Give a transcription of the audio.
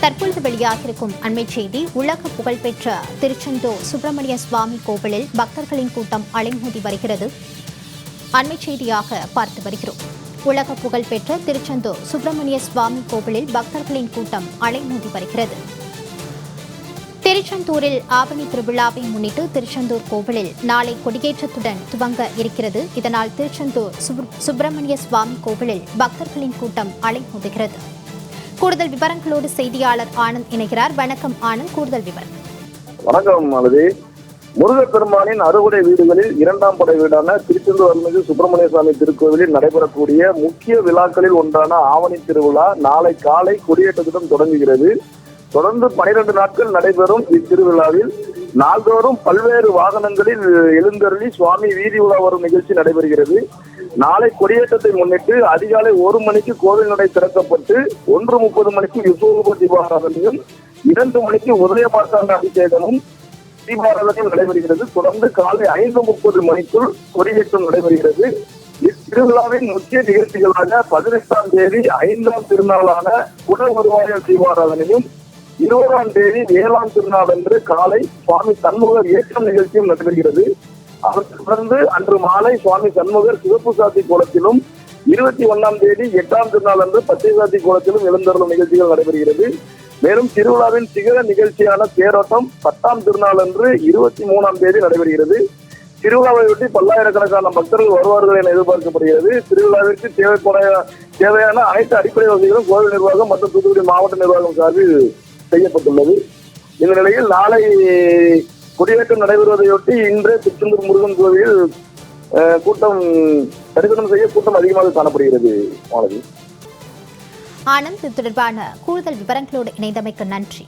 தற்பொழுது வெளியாகியிருக்கும் அண்மை செய்தி உலக புகழ்பெற்ற திருச்செந்தூர் சுப்பிரமணிய சுவாமி கோவிலில் பக்தர்களின் கூட்டம் அலைமோதி வருகிறது. அண்மை செய்தியாக பார்த்து வருகிறோம். உலக புகழ்பெற்ற திருச்செந்தூர் சுப்பிரமணிய சுவாமி கோவிலில் பக்தர்களின் கூட்டம் அலைமோதி வருகிறது. திருச்செந்தூரில் ஆவணி திருவிழாவை முன்னிட்டு திருச்செந்தூர் கோவிலில் நாளை கொடியேற்றத்துடன் துவங்க இருக்கிறது. இதனால் திருச்செந்தூர் சுப்பிரமணிய சுவாமி கோவிலில் பக்தர்களின் கூட்டம் அலைமோதுகிறது. கூடுதல் விவரங்களோடு செய்தியாளர் ஆனந்த் இணைகிறார். வணக்கம் ஆனந்த் கூடுதல் விவரம். வணக்கம் மாலதி முருகப்பெருமானின் அறுவடை வீடுகளில் இரண்டாம் படை வீடான திருச்செந்தூர் அருள்மிகு சுப்பிரமணிய சுவாமி திருக்கோவிலில் நடைபெறக்கூடிய முக்கிய விழாக்களில் ஒன்றான ஆவணி திருவிழா நாளை காலை கொடியேற்றத்துடன் தொடங்குகிறது. தொடர்ந்து பனிரெண்டு நாட்கள் நடைபெறும் இத்திருவிழாவில் நாள்தோறும் பல்வேறு வாகனங்களில் எழுந்தருளி சுவாமி வீதி உலா வரும் நிகழ்ச்சி நடைபெறுகிறது. நாளை கொடியேற்றத்தை முன்னிட்டு அதிகாலை ஒரு மணிக்கு கோவில் நடை திறக்கப்பட்டு ஒன்று முப்பது மணிக்கு யுசோக தீபாராதனையும் இரண்டு மணிக்கு உதய மார்த்தாண்ட அபிஷேகமும் தீபாராதனையும் நடைபெறுகிறது. தொடர்ந்து காலை ஐந்து முப்பது மணிக்குள் கொடியேற்றம் நடைபெறுகிறது. இத்திருவிழாவின் முக்கிய நிகழ்ச்சிகளாக பதினெட்டாம் தேதி ஐந்தாம் திருநாளான குட வருவாயல் தீபாராதனையும் இருபதாம் தேதி ஏழாம் திருநாள் அன்று காலை சுவாமி சண்முகர் ஏற்றம் நிகழ்ச்சியும் நடைபெறுகிறது. அதற்கு தொடர்ந்து அன்று மாலை சுவாமி சண்முகர் சிவப்பு சாத்தி கோலத்திலும் இருபத்தி ஒன்னாம் தேதி எட்டாம் திருநாள் அன்று பச்சை சாத்தி கோலத்திலும் எழுந்தருளும் நிகழ்ச்சிகள் நடைபெறுகிறது. மேலும் திருவிழாவின் சிகர நிகழ்ச்சியான தேரோட்டம் பத்தாம் திருநாள் அன்று இருபத்தி மூணாம் தேதி நடைபெறுகிறது. திருவிழாவையொட்டி பல்லாயிரக்கணக்கான பக்தர்கள் வருவார்கள் என எதிர்பார்க்கப்படுகிறது. திருவிழாவிற்கு தேவைப்பட தேவையான அனைத்து அடிப்படை வசதிகளும் கோவில் நிர்வாகம் மற்றும் தூத்துக்குடி மாவட்ட நிர்வாகம் சார்பில் செய்யப்பட்டுள்ளது. இந்த நிலையில் நாளை கொடியேற்றம் நடைபெறுவதையொட்டி இன்று திருச்செந்தூர் முருகன் கோவில் அஹ், கூட்டம் தரிசனம் செய்ய கூட்டம் அதிகமாக காணப்படுகிறது மாணவி. ஆனந்த் இது தொடர்பான கூடுதல் விவரங்களோடு இணைந்தமைக்கு நன்றி.